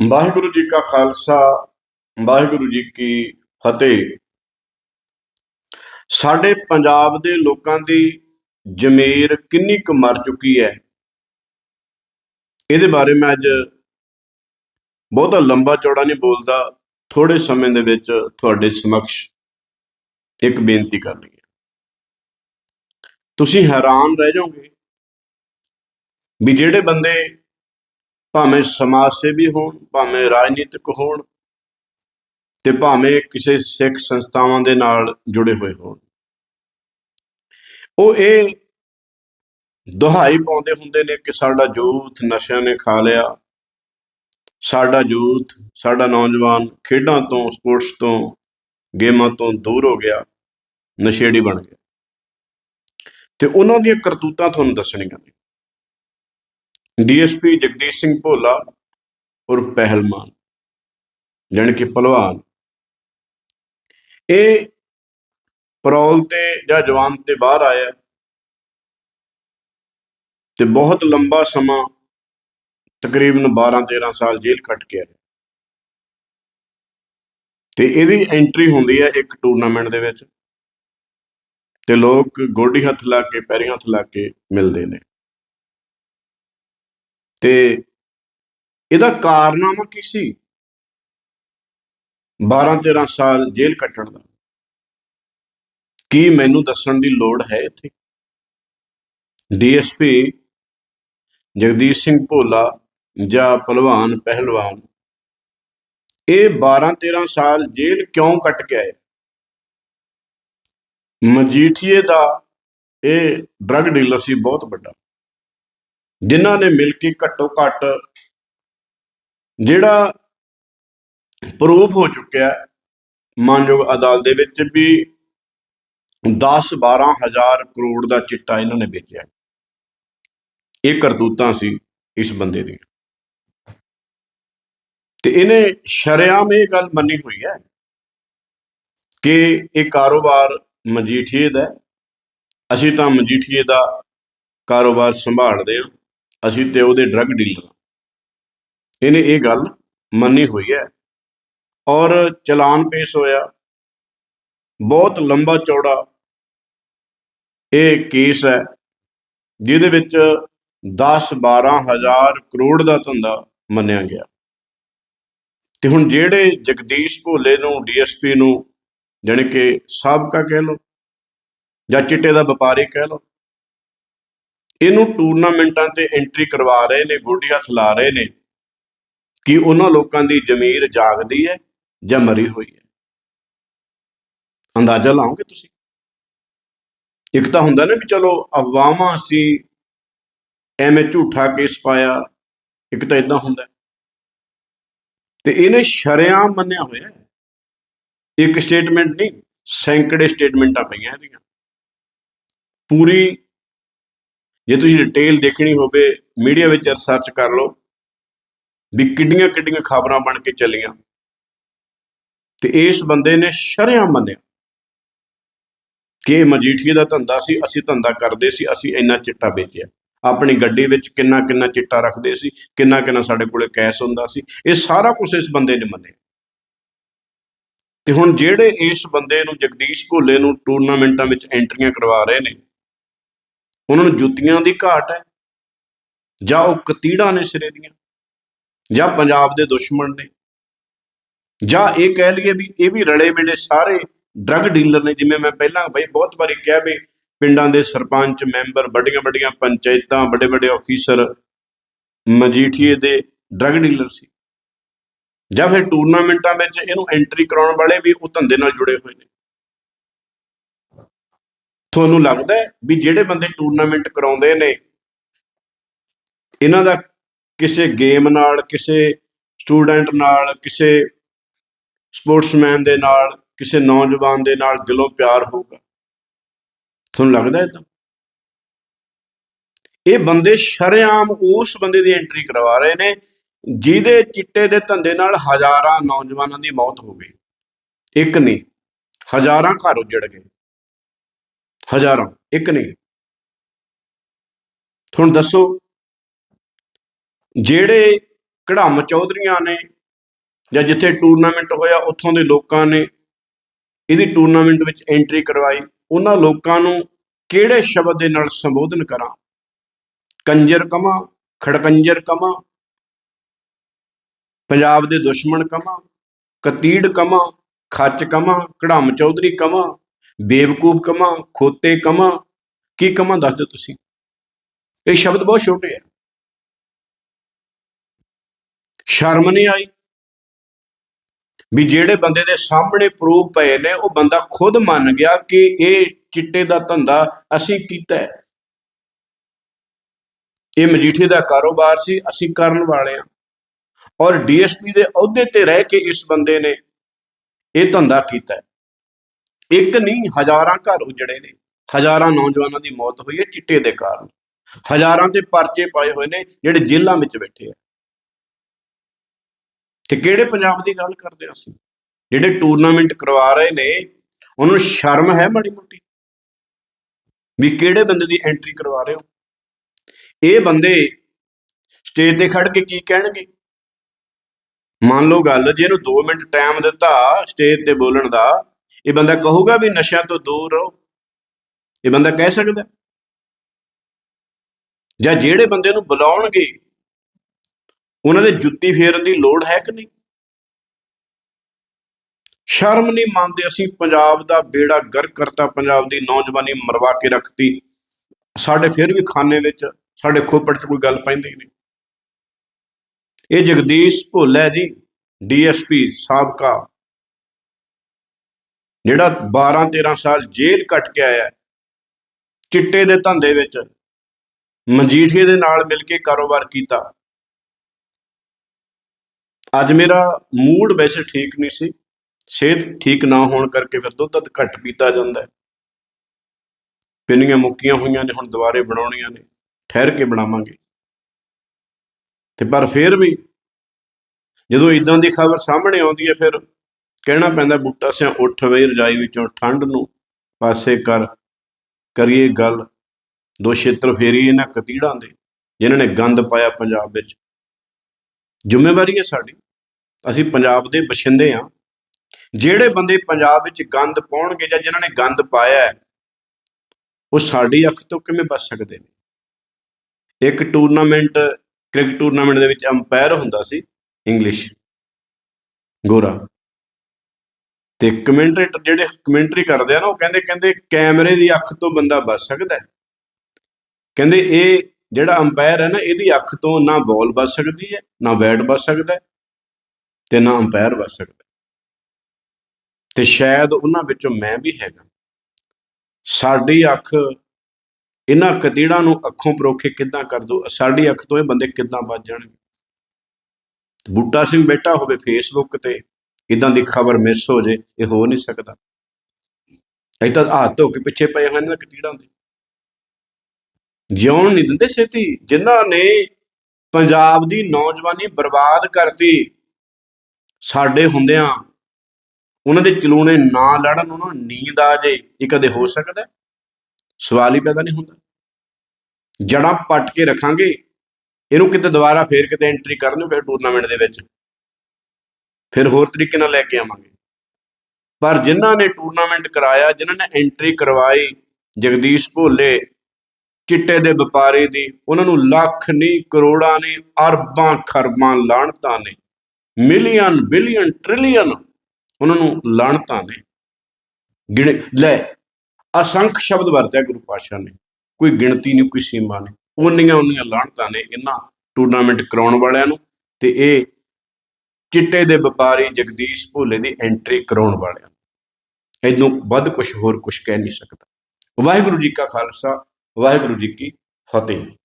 ਵਾਹਿਗੁਰੂ ਜੀ ਕਾ ਖਾਲਸਾ, ਵਾਹਿਗੁਰੂ ਜੀ ਕੀ ਫਤਿਹ। ਸਾਡੇ ਪੰਜਾਬ ਦੇ ਲੋਕਾਂ ਦੀ ਜ਼ਮੀਰ ਕਿੰਨੀ ਕੁ ਮਰ ਚੁੱਕੀ ਹੈ। ਇਹਦੇ ਬਾਰੇ ਮੈਂ ਅੱਜ ਬਹੁਤਾ ਲੰਬਾ ਚੌੜਾ ਨਹੀਂ ਬੋਲਦਾ ਥੋੜੇ ਸਮੇਂ ਦੇ ਵਿੱਚ ਤੁਹਾਡੇ ਸਮਕਸ਼ ਇੱਕ ਬੇਨਤੀ ਕਰਨੀ ਹੈ। ਤੁਸੀਂ ਹੈਰਾਨ ਰਹਿ ਜਾਓਗੇ ਵੀ ਜਿਹੜੇ ਬੰਦੇ ਭਾਵੇਂ ਸਮਾਜ ਸੇਵੀ ਹੋਣ, ਭਾਵੇਂ ਰਾਜਨੀਤਿਕ ਹੋਣ ਤੇ ਭਾਵੇਂ ਕਿਸੇ ਸਿੱਖ ਸੰਸਥਾਵਾਂ ਦੇ ਨਾਲ ਜੁੜੇ ਹੋਏ ਹੋਣ। ਉਹ ਇਹ ਦੁਹਾਈ ਪਾਉਂਦੇ ਹੁੰਦੇ ਨੇ ਕਿ ਸਾਡਾ ਯੂਥ ਨਸ਼ਿਆਂ ਨੇ ਖਾ ਲਿਆ। ਸਾਡਾ ਯੂਥ ਸਾਡਾ ਨੌਜਵਾਨ ਖੇਡਾਂ ਤੋਂ, ਸਪੋਰਟਸ ਤੋਂ, ਗੇਮਾਂ ਤੋਂ ਦੂਰ ਹੋ ਗਿਆ, ਨਸ਼ੇੜੀ ਬਣ ਗਿਆ। ਤੇ ਉਹਨਾਂ ਦੀਆਂ ਕਰਤੂਤਾਂ ਤੁਹਾਨੂੰ ਦੱਸਣੀਆਂ ਨੇ। ਡੀਐਸਪੀ ਜਗਦੀਸ਼ ਸਿੰਘ ਭੋਲਾ ਔਰ ਪਹਿਲਵਾਨ, ਜਾਣੀ ਕਿ ਪਹਿਲਵਾਨ। ਇਹ ਪਰੌਲ ਤੇ ਜਾਂ ਜਵਾਨ ਤੇ ਬਾਹਰ ਆਇਆ ਤੇ ਬਹੁਤ ਲੰਬਾ ਸਮਾਂ ਤਕਰੀਬਨ 12 13 ਸਾਲ ਜੇਲ੍ਹ ਕੱਟ ਕੇ ਆਇਆ। ਤੇ ਇਹਦੀ ਐਂਟਰੀ ਹੁੰਦੀ ਹੈ ਇੱਕ ਟੂਰਨਾਮੈਂਟ ਦੇ ਵਿੱਚ ਤੇ ਲੋਕ ਗੋਡੀ ਹੱਥ ਲਾ ਕੇ, ਪੈਰੀ ਹੱਥ ਲਾ ਕੇ ਮਿਲਦੇ ਨੇ। ਤੇ ਇਹਦਾ ਕਾਰਨਾਮਾ ਕੀ ਸੀ? 12 13 ਸਾਲ ਜੇਲ੍ਹ ਕੱਟਣ ਦਾ। ਕੀ ਮੈਨੂੰ ਦੱਸਣ ਦੀ ਲੋੜ ਹੈ ਇੱਥੇ? ਡੀਐਸਪੀ ਜਗਦੀਸ਼ ਸਿੰਘ ਭੋਲਾ ਜਾਂ ਪਹਿਲਵਾਨ ਪਹਿਲਵਾਨ। ਇਹ 12 13 ਸਾਲ ਜੇਲ੍ਹ ਕਿਉਂ ਕੱਟ ਕੇ ਆਏ? ਮਜੀਠੀਏ ਦਾ ਇਹ ਡਰੱਗ ਡੀਲਰ ਸੀ, ਬਹੁਤ ਵੱਡਾ। ਜਿਨ੍ਹਾਂ ਨੇ ਮਿਲ ਕੇ ਘੱਟੋ ਘੱਟ ਜਿਹੜਾ ਪ੍ਰੂਫ ਹੋ ਚੁੱਕਿਆ ਮਾਨਯੋਗ ਅਦਾਲਤ ਦੇ ਵਿੱਚ ਵੀ 10 12 ਹਜ਼ਾਰ ਕਰੋੜ ਦਾ ਚਿੱਟਾ ਇਹਨਾਂ ਨੇ ਵੇਚਿਆ ਇਹ ਕਰਤੂਤਾਂ ਸੀ ਇਸ ਬੰਦੇ ਦੀ ਤੇ ਇਹਨੇ ਸ਼ਰੇਆਮ ਇਹ ਗੱਲ ਮੰਨੀ ਹੋਈ ਹੈ ਕਿ ਇਹ ਕਾਰੋਬਾਰ ਮਜੀਠੀਏ ਦਾ ਅਸੀਂ ਤਾਂ ਮਜੀਠੀਏ ਦਾ ਕਾਰੋਬਾਰ ਸੰਭਾਲਦੇ ਹਾਂ। ਅਸੀਂ ਤੇ ਉਹਦੇ ਡਰੱਗ ਡੀਲਰ ਇਹਨੇ ਇਹ ਗੱਲ ਮੰਨੀ ਹੋਈ ਹੈ। ਔਰ ਚਲਾਨ ਪੇਸ਼ ਹੋਇਆ। ਬਹੁਤ ਲੰਬਾ ਚੌੜਾ ਇਹ ਕੇਸ ਹੈ, ਜਿਹਦੇ ਵਿੱਚ 10 12 ਹਜ਼ਾਰ ਕਰੋੜ ਦਾ ਧੰਦਾ ਮੰਨਿਆ ਗਿਆ। ਤੇ ਹੁਣ ਜਿਹੜੇ ਜਗਦੀਸ਼ ਭੋਲੇ ਨੂੰ, ਡੀਐਸਪੀ ਨੂੰ, ਜਾਣੀ ਕਿ ਸਾਬਕਾ ਕਹਿ ਲਓ ਜਾਂ ਚਿੱਟੇ ਦਾ ਵਪਾਰੀ ਕਹਿ ਲਓ ਇਹਨੂੰ ਟੂਰਨਾਮੈਂਟਾਂ ਤੇ ਐਂਟਰੀ ਕਰਵਾ ਰਹੇ ਨੇ, ਗੋਡੀ ਹੱਥ ਲਾ ਰਹੇ ਨੇ ਕਿ ਉਹਨਾਂ ਲੋਕਾਂ ਦੀ ਜ਼ਮੀਰ ਜਾਗਦੀ ਹੈ ਜਾਂ ਮਰੀ ਹੋਈ ਹੈ। ਅੰਦਾਜ਼ਾ ਲਾਓਗੇ ਤੁਸੀਂ? ਇੱਕ ਤਾਂ ਹੁੰਦਾ ਨਾ ਵੀ ਚਲੋ ਅਫਵਾਹਾਂ ਅਸੀਂ ਐਵੇਂ ਝੂਠਾ ਕੇਸ ਪਾਇਆ, ਇੱਕ ਤਾਂ ਇਦਾਂ ਹੁੰਦਾ। ਹੈ। ਤੇ ਇਹਨੇ ਸ਼ਰੇਆਮ ਮੰਨਿਆ ਹੋਇਆ। ਇੱਕ ਸਟੇਟਮੈਂਟ ਨਹੀਂ, ਸੈਂਕੜੇ ਸਟੇਟਮੈਂਟਾਂ ਪਈਆਂ ਇਹਦੀਆਂ। ਪੂਰੀ ਜੇ ਤੁਸੀਂ ਡਿਟੇਲ ਦੇਖਣੀ ਹੋਵੇ ਮੀਡੀਆ ਵਿੱਚ ਰਿਸਰਚ ਕਰ ਲਓ ਵੀ ਕਿੱਡੀਆਂ ਕਿੱਡੀਆਂ ਖਬਰਾਂ ਬਣ ਕੇ ਚੱਲੀਆਂ। ਤੇ ਇਸ ਬੰਦੇ ਨੇ ਸ਼ਰਿਆਂ ਮੰਨਿਆ ਕਿ ਮਜੀਠੀਏ ਦਾ ਧੰਦਾ ਸੀ, ਅਸੀਂ ਧੰਦਾ ਕਰਦੇ ਸੀ, ਅਸੀਂ ਇੰਨਾ ਚਿੱਟਾ ਵੇਚਿਆ। ਆਪਣੀ ਗੱਡੀ ਵਿੱਚ ਕਿੰਨਾ ਕਿੰਨਾ ਚਿੱਟਾ ਰੱਖਦੇ ਸੀ, ਕਿੰਨਾ ਕਿੰਨਾ ਸਾਡੇ ਕੋਲੇ ਕੈਸ਼ ਹੁੰਦਾ ਸੀ, ਇਹ ਸਾਰਾ ਕੁਝ ਇਸ ਬੰਦੇ ਨੇ ਮੰਨਿਆ। ਤੇ ਹੁਣ ਜਿਹੜੇ ਇਸ ਬੰਦੇ ਨੂੰ ਜਗਦੀਸ਼ ਭੋਲੇ ਨੂੰ ਟੂਰਨਾਮੈਂਟਾਂ ਵਿੱਚ ਐਂਟਰੀਆਂ ਕਰਵਾ ਰਹੇ ਨੇ ਉਹਨਾਂ ਨੂੰ ਜੁੱਤੀਆਂ ਦੀ ਘਾਟ ਹੈ, ਜਾਂ ਉਹ ਕਤੀੜਾਂ ਨੇ ਸਿਰੇ ਦੀਆਂ, ਜਾਂ ਪੰਜਾਬ ਦੇ ਦੁਸ਼ਮਣ ਨੇ, ਜਾਂ ਇਹ ਕਹਿ ਲਈਏ ਵੀ ਇਹ ਵੀ ਰਲੇ ਮਿਲੇ ਸਾਰੇ ਡਰੱਗ ਡੀਲਰ ਨੇ, ਜਿਵੇਂ ਮੈਂ ਪਹਿਲਾਂ ਬਈ ਬਹੁਤ ਵਾਰੀ ਕਿਹਾ ਵੀ ਪਿੰਡਾਂ ਦੇ ਸਰਪੰਚ, ਮੈਂਬਰ, ਵੱਡੀਆਂ ਵੱਡੀਆਂ ਪੰਚਾਇਤਾਂ, ਵੱਡੇ ਵੱਡੇ ਅਫੀਸਰ ਮਜੀਠੀਏ ਦੇ ਡਰੱਗ ਡੀਲਰ ਸੀ। ਜਾਂ ਫਿਰ ਟੂਰਨਾਮੈਂਟਾਂ ਵਿੱਚ ਇਹਨੂੰ ਐਂਟਰੀ ਕਰਾਉਣ ਵਾਲੇ ਵੀ ਉਹ ਧੰਦੇ ਨਾਲ ਜੁੜੇ ਹੋਏ ਨੇ। ਤੁਹਾਨੂੰ ਲੱਗਦਾ ਵੀ ਜਿਹੜੇ ਬੰਦੇ ਟੂਰਨਾਮੈਂਟ ਕਰਾਉਂਦੇ ਨੇ, ਇਹਨਾਂ ਦਾ ਕਿਸੇ ਗੇਮ ਨਾਲ, ਕਿਸੇ ਸਟੂਡੈਂਟ ਨਾਲ, ਕਿਸੇ ਸਪੋਰਟਸਮੈਨ ਦੇ ਨਾਲ, ਕਿਸੇ ਨੌਜਵਾਨ ਦੇ ਨਾਲ ਦਿਲੋਂ ਪਿਆਰ ਹੋਊਗਾ? ਤੁਹਾਨੂੰ ਲੱਗਦਾ ਇਦਾਂ ਇਹ ਬੰਦੇ ਸ਼ਰੇਆਮ ਉਸ ਬੰਦੇ ਦੀ ਐਂਟਰੀ ਕਰਵਾ ਰਹੇ ਨੇ, ਜਿਹਦੇ ਚਿੱਟੇ ਦੇ ਧੰਦੇ ਨਾਲ ਹਜ਼ਾਰਾਂ ਨੌਜਵਾਨਾਂ ਦੀ ਮੌਤ ਹੋ ਗਈ। ਇੱਕ ਨਹੀਂ, ਹਜ਼ਾਰਾਂ ਘਰ ਉੱਜੜ ਗਏ। ਹਜ਼ਾਰਾਂ, ਇੱਕ ਨਹੀਂ। ਹੁਣ ਦੱਸੋ, ਜਿਹੜੇ ਕੜਾਮ ਚੌਧਰੀਆਂ ਨੇ ਜਾਂ ਜਿੱਥੇ ਟੂਰਨਾਮੈਂਟ ਹੋਇਆ, ਉੱਥੋਂ ਦੇ ਲੋਕਾਂ ਨੇ ਇਹਦੀ ਟੂਰਨਾਮੈਂਟ ਵਿੱਚ ਐਂਟਰੀ ਕਰਵਾਈ, ਉਹਨਾਂ ਲੋਕਾਂ ਨੂੰ ਕਿਹੜੇ ਸ਼ਬਦ ਦੇ ਨਾਲ ਸੰਬੋਧਨ ਕਰਾਂ? ਕੰਜਰ ਕਮਾ, ਖੜਕੰਜਰ ਕਮਾ, ਪੰਜਾਬ ਦੇ ਦੁਸ਼ਮਣ ਕਮਾ, ਕਤੀੜ ਕਮਾ, ਖੱਚ ਕਮਾ ਕੜਾਮ ਚੌਧਰੀ ਕਮਾ ਬੇਵਕੂਫ ਕਮਾ, ਖੋਤੇ ਕਮਾ, ਕੀ ਕਮਾ ਦੱਸ ਦਿਓ ਤੁਸੀਂ? ਇਹ ਸ਼ਬਦ ਬਹੁਤ ਛੋਟੇ ਆ। ਸ਼ਰਮ ਨਹੀਂ ਆਈ ਵੀ ਜਿਹੜੇ ਬੰਦੇ ਦੇ ਸਾਹਮਣੇ ਪ੍ਰੂਫ ਪਏ ਨੇ, ਉਹ ਬੰਦਾ ਖੁਦ ਮੰਨ ਗਿਆ ਕਿ ਇਹ ਚਿੱਟੇ ਦਾ ਧੰਦਾ ਅਸੀਂ ਕੀਤਾ ਹੈ। ਇਹ ਮਜੀਠੀ ਦਾ ਕਾਰੋਬਾਰ ਸੀ, ਅਸੀਂ ਕਰਨ ਵਾਲੇ ਆ ਔਰ ਡੀਐਸਪੀ ਦੇ ਅਹੁਦੇ ਤੇ ਰਹਿ ਕੇ ਇਸ ਬੰਦੇ ਨੇ ਇਹ ਧੰਦਾ ਕੀਤਾ ਇੱਕ ਨਹੀਂ, ਹਜ਼ਾਰਾਂ ਘਰ ਉਜੜੇ ਨੇ। ਹਜ਼ਾਰਾਂ ਨੌਜਵਾਨਾਂ ਦੀ ਮੌਤ ਹੋਈ ਹੈ ਚਿੱਟੇ ਦੇ ਕਾਰਨ। ਹਜ਼ਾਰਾਂ ਤੇ ਪਰਚੇ ਪਾਏ ਹੋਏ ਨੇ ਜਿਹੜੇ ਜੇਲ੍ਹਾਂ ਵਿੱਚ ਬੈਠੇ ਆ। ਤੇ ਕਿਹੜੇ ਪੰਜਾਬ ਦੀ ਗੱਲ ਕਰਦੇ ਹਾਂ ਅਸੀਂ? ਜਿਹੜੇ ਟੂਰਨਾਮੈਂਟ ਕਰਵਾ ਰਹੇ ਨੇ, ਉਹਨਾਂ ਨੂੰ ਸ਼ਰਮ ਹੈ ਮਾੜੀ ਮੋਟੀ? ਵੀ ਕਿਹੜੇ ਬੰਦੇ ਦੀ ਐਂਟਰੀ ਕਰਵਾ ਰਹੇ ਹੋ? ਇਹ ਬੰਦੇ ਸਟੇਜ ਤੇ ਖੜ ਕੇ ਕੀ ਕਹਿਣਗੇ? ਮੰਨ ਲਓ ਗੱਲ, ਜੇ ਇਹਨੂੰ 2 ਮਿੰਟ ਟਾਈਮ ਦਿੱਤਾ ਸਟੇਜ ਤੇ ਬੋਲਣ ਦਾ ਇਹ ਬੰਦਾ ਕਹੂਗਾ ਵੀ ਨਸ਼ਿਆਂ ਤੋਂ ਦੂਰ ਰਹੋ। ਇਹ ਬੰਦਾ ਕਹਿ ਸਕਦਾ ਜਾਂ ਜਿਹੜੇ ਬੰਦੇ ਨੂੰ ਬੁਲਾਉਣਗੇ, ਉਹਨਾਂ ਦੇ ਜੁੱਤੀ ਫੇਰਨ ਦੀ ਲੋੜ ਹੈ ਕਿ ਨਹੀਂ? ਸ਼ਰਮ ਨਹੀਂ ਮੰਨਦੇ ਅਸੀਂ ਪੰਜਾਬ ਦਾ ਬੇੜਾ ਗਰ ਕਰਤਾ, ਪੰਜਾਬ ਦੀ ਨੌਜਵਾਨੀ ਮਰਵਾ ਕੇ ਰੱਖਤੀ। ਸਾਡੇ ਫਿਰ ਵੀ ਖਾਨੇ ਵਿੱਚ, ਸਾਡੇ ਖੋਪੜ 'ਚ ਕੋਈ ਗੱਲ ਪੈਂਦੀ ਨਹੀਂ। ਇਹ ਜਗਦੀਸ਼ ਭੁੱਲ ਹੈ ਜੀ ਡੀਐਸਪੀ ਸਾਬਕਾ ਜਿਹੜਾ 12 13 ਸਾਲ ਜੇਲ੍ਹ ਕੱਟ ਕੇ ਆਇਆ ਚਿੱਟੇ ਦੇ ਧੰਦੇ ਵਿੱਚ, ਮਜੀਠੀਏ ਦੇ ਨਾਲ ਮਿਲ ਕੇ ਕਾਰੋਬਾਰ ਕੀਤਾ। ਅੱਜ ਮੇਰਾ ਮੂਡ ਵੈਸੇ ਠੀਕ ਨਹੀਂ ਸੀ, ਸਿਹਤ ਠੀਕ ਨਾ ਹੋਣ ਕਰਕੇ ਫਿਰ ਦੁੱਧ ਦੱਧ ਘੱਟ ਪੀਤਾ ਜਾਂਦਾ ਹੈ। ਪਿੰਨੀਆਂ ਮੁੱਕੀਆਂ ਹੋਈਆਂ ਨੇ, ਹੁਣ ਦੁਬਾਰੇ ਬਣਾਉਣੀਆਂ ਨੇ, ਠਹਿਰ ਕੇ ਬਣਾਵਾਂਗੇ। ਤੇ ਪਰ ਫਿਰ ਵੀ ਜਦੋਂ ਇਦਾਂ ਦੀ ਖਬਰ ਸਾਹਮਣੇ ਆਉਂਦੀ ਹੈ, ਫਿਰ ਕਹਿਣਾ ਪੈਂਦਾ ਬੂਟਾ ਸਿਆ ਉੱਠ ਵੇ ਰਜਾਈ ਵਿੱਚੋਂ ਠੰਡ ਨੂੰ ਪਾਸੇ ਕਰ, ਕਰੀਏ ਗੱਲ। ਦੋ ਛੇਤਰ ਫੇਰੀ ਇਹਨਾਂ ਕਤੀੜਾਂ ਦੇ, ਜਿਨ੍ਹਾਂ ਨੇ ਗੰਦ ਪਾਇਆ ਪੰਜਾਬ ਵਿੱਚ। ਜ਼ਿੰਮੇਵਾਰੀ ਹੈ ਸਾਡੀ। ਅਸੀਂ ਪੰਜਾਬ ਦੇ ਬਸ਼ਿੰਦੇ ਆ ਜਿਹੜੇ ਬੰਦੇ ਪੰਜਾਬ ਵਿੱਚ ਗੰਦ ਪਾਉਣਗੇ ਜਾਂ ਜਿਨ੍ਹਾਂ ਨੇ ਗੰਦ ਪਾਇਆ ਉਹ ਸਾਡੀ ਅੱਖ ਤੋਂ ਕਿਵੇਂ ਬਚ ਸਕਦੇ ਨੇ? ਇੱਕ ਟੂਰਨਾਮੈਂਟ, ਕ੍ਰਿਕਟ ਟੂਰਨਾਮੈਂਟ ਦੇ ਵਿੱਚ ਅੰਪਾਇਰ ਹੁੰਦਾ ਸੀ, ਇੰਗਲਿਸ਼। ਗੋਰਾ। ਤੇ ਕਮੈਂਟਰੇਟਰ ਜਿਹੜੇ ਕਮੈਂਟਰੀ ਕਰਦੇ ਆ ਨਾ, ਉਹ ਕਹਿੰਦੇ ਕਹਿੰਦੇ ਕੈਮਰੇ ਦੀ ਅੱਖ ਤੋਂ ਬੰਦਾ ਬਚ ਸਕਦਾ ਕਹਿੰਦੇ ਇਹ ਜਿਹੜਾ ਅੰਪਾਇਰ ਹੈ ਨਾ, ਇਹਦੀ ਅੱਖ ਤੋਂ ਨਾ ਬਾਲ ਬਚ ਸਕਦੀ ਹੈ, ਨਾ ਬੈਟ ਬਚ ਸਕਦਾ ਹੈ ਤੇ ਨਾ ਅੰਪਾਇਰ ਬਚ ਸਕਦਾ ਹੈ। ਤੇ ਸ਼ਾਇਦ ਉਹਨਾਂ ਵਿੱਚੋਂ ਮੈਂ ਵੀ ਹੈਗਾ। ਸਾਡੀ ਅੱਖ, ਇਹਨਾਂ ਕਤੀੜਾਂ ਨੂੰ ਅੱਖੋਂ ਪਰੋਖੇ ਕਿੱਦਾਂ ਕਰ ਦੋ ਸਾਡੀ ਅੱਖ ਤੋਂ ਇਹ ਬੰਦੇ ਕਿੱਦਾਂ ਬਚ ਜਾਣਗੇ? ਬੂਟਾ ਸਿੰਘ ਬੈਠਾ ਹੋਵੇ ਫੇਸਬੁੱਕ ਤੇ ਇਦਾਂ ਦੀ ਖਬਰ ਮਿਸ ਹੋ ਜੇ, ਇਹ ਹੋ ਨਹੀਂ ਸਕਦਾ। ਇਹ ਤਾਂ ਹੱਥ ਧੋ ਕੇ ਪਿੱਛੇ ਪਏ ਹੋਏ ਨੇ ਕਤੀੜਾਂ ਦੇ। ਜਿਉਣ ਨਹੀਂ ਦਿੰਦੇ ਛੇਤੀ। ਜਿਨ੍ਹਾਂ ਨੇ ਪੰਜਾਬ ਦੀ ਨੌਜਵਾਨੀ ਬਰਬਾਦ ਕਰਤੀ, ਸਾਡੇ ਹੁੰਦਿਆਂ ਉਹਨਾਂ ਦੇ ਚਲੂਣੇ ਨਾ ਲੜਨ, ਉਹਨਾਂ ਨੂੰ ਨੀਂਦ ਆ ਜੇ, ਇਹ ਕਦੇ ਹੋ ਸਕਦਾ? ਸਵਾਲ ਹੀ ਪੈਦਾ ਨਹੀਂ ਹੁੰਦਾ। ਜੜਾਂ ਪੱਟ ਕੇ ਰੱਖਾਂਗੇ, ਇਹਨੂੰ ਕਿਤੇ ਦੁਬਾਰਾ ਫੇਰ ਕਿਤੇ ਐਂਟਰੀ ਕਰਨ ਫਿਰ ਟੂਰਨਾਮੈਂਟ ਦੇ ਵਿੱਚ। ਫਿਰ ਹੋਰ ਤਰੀਕੇ ਨਾਲ ਲੈ ਕੇ ਆਵਾਂਗੇ। ਪਰ ਜਿਨ੍ਹਾਂ ਨੇ ਟੂਰਨਾਮੈਂਟ ਕਰਾਇਆ, ਜਿਨ੍ਹਾਂ ਨੇ ਐਂਟਰੀ ਕਰਵਾਈ, ਜਗਦੀਸ਼ ਭੋਲੇ, ਚਿੱਟੇ ਦੇ ਵਪਾਰੀ ਦੀ, ਉਹਨਾਂ ਨੂੰ ਲੱਖ ਨਹੀਂ ਕਰੋੜਾਂ ਨਹੀਂ ਅਰਬਾਂ ਖਰਬਾਂ ਲਾਣਤਾਂ ਨੇ, ਮਿਲੀਅਨ, ਬਿਲੀਅਨ ਟ੍ਰਿਲੀਅਨ ਉਹਨਾਂ ਨੂੰ ਲਾਣਤਾਂ ਨੇ। ਗਿਣ, ਲੈ, ਅਸੰਖ ਸ਼ਬਦ ਵਰਤਿਆ ਗੁਰੂ ਪਾਤਸ਼ਾਹ ਨੇ, ਕੋਈ ਗਿਣਤੀ ਨਹੀਂ ਕੋਈ ਸੀਮਾ ਨਹੀਂ ਉਨੀਆਂ ਉਨੀਆਂ ਲਾਣਤਾਂ ਨੇ ਇਹਨਾਂ ਟੂਰਨਾਮੈਂਟ ਕਰਾਉਣ ਵਾਲਿਆਂ ਨੂੰ ਤੇ ਇਹ ਚਿੱਟੇ ਦੇ ਵਪਾਰੀ ਜਗਦੀਸ਼ ਭੋਲੇ ਦੀ ਐਂਟਰੀ ਕਰਾਉਣ ਵਾਲਿਆਂ ਨੂੰ। ਇਹਨੂੰ ਵੱਧ ਕੁਝ ਹੋਰ ਕੁਝ ਕਹਿ ਨਹੀਂ ਸਕਦਾ। ਵਾਹਿਗੁਰੂ ਜੀ ਕਾ ਖਾਲਸਾ, ਵਾਹਿਗੁਰੂ ਜੀ ਕੀ ਫਤਿਹ।